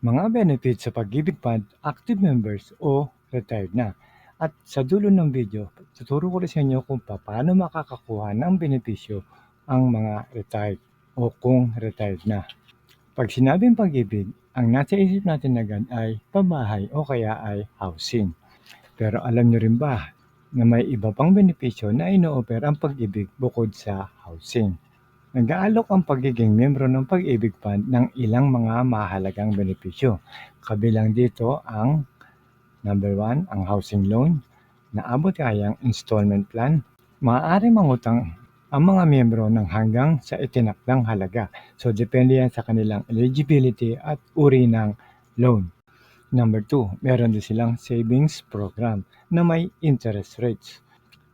Mga benefits sa Pag-ibig Fund, active members o retired na. At sa dulo ng video, tuturo ko rin sa inyo kung paano makakakuha ng benepisyo ang mga retired o kung retired na. Pag sinabing pag-ibig, ang nasa isip natin agad ay pabahay o kaya ay housing. Pero alam nyo rin ba na may iba pang benepisyo na ino-offer ang pag-ibig bukod sa housing? Nag-aalok ang pagiging miyembro ng Pag-ibig Fund ng ilang mga mahalagang benepisyo. Kabilang dito ang number one, ang housing loan, na abot kayang installment plan. Maaari mangutang ang mga miyembro ng hanggang sa itinakdang halaga. So, depende yan sa kanilang eligibility at uri ng loan. Number two, meron din silang savings program na may interest rates.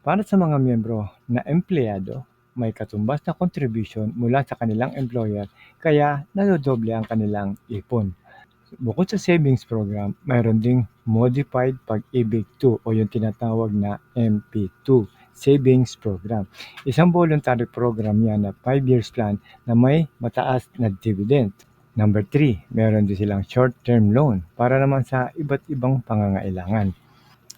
Para sa mga miyembro na empleyado, may katumbas na contribution mula sa kanilang employer kaya nadodoble ang kanilang ipon. Bukod sa savings program, mayroon ding Modified Pag-ibig 2 o yung tinatawag na MP2 Savings Program. Isang voluntary program yan na 5 years plan na may mataas na dividend. Number 3, meron din silang short-term loan para naman sa iba't ibang pangangailangan.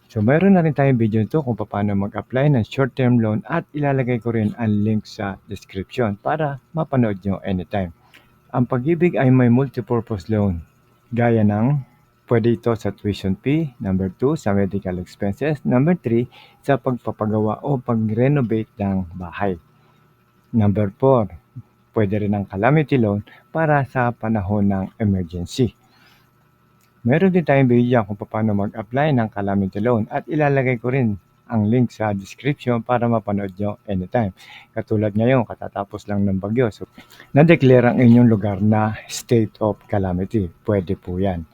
So mayroon na rin tayong video nito kung paano mag-apply ng short-term loan at ilalagay ko rin ang link sa description para mapanood nyo anytime. Ang pag-ibig ay may multipurpose loan gaya ng pwede ito sa tuition fee, number 2 sa medical expenses, number 3 sa pagpapagawa o pag-renovate ng bahay. Number 4, pwede rin ang calamity loan para sa panahon ng emergency. Meron din tayong video kung paano mag-apply ng calamity loan at ilalagay ko rin ang link sa description para mapanood nyo anytime. Katulad ngayon, katatapos lang ng bagyo. So, na-declare ang inyong lugar na state of calamity. Pwede po yan.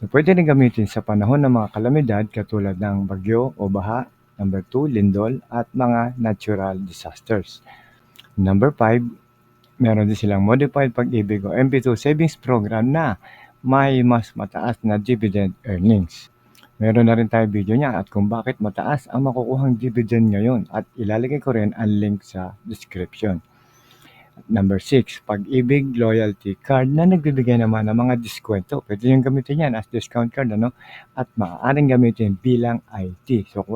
So, pwede rin gamitin sa panahon ng mga kalamidad katulad ng bagyo o baha, number 2, lindol, at mga natural disasters. Number 5, meron din silang modified pag-ibig o MP2 savings program na may mas mataas na dividend earnings. Meron na rin tayo video niya at kung bakit mataas ang makukuhang dividend ngayon at ilalagay ko rin ang link sa description. Number 6, pag-ibig loyalty card na nagbibigay naman ng mga diskwento. Pwede yung gamitin yan as discount card ano? at maaaring gamitin bilang IT. So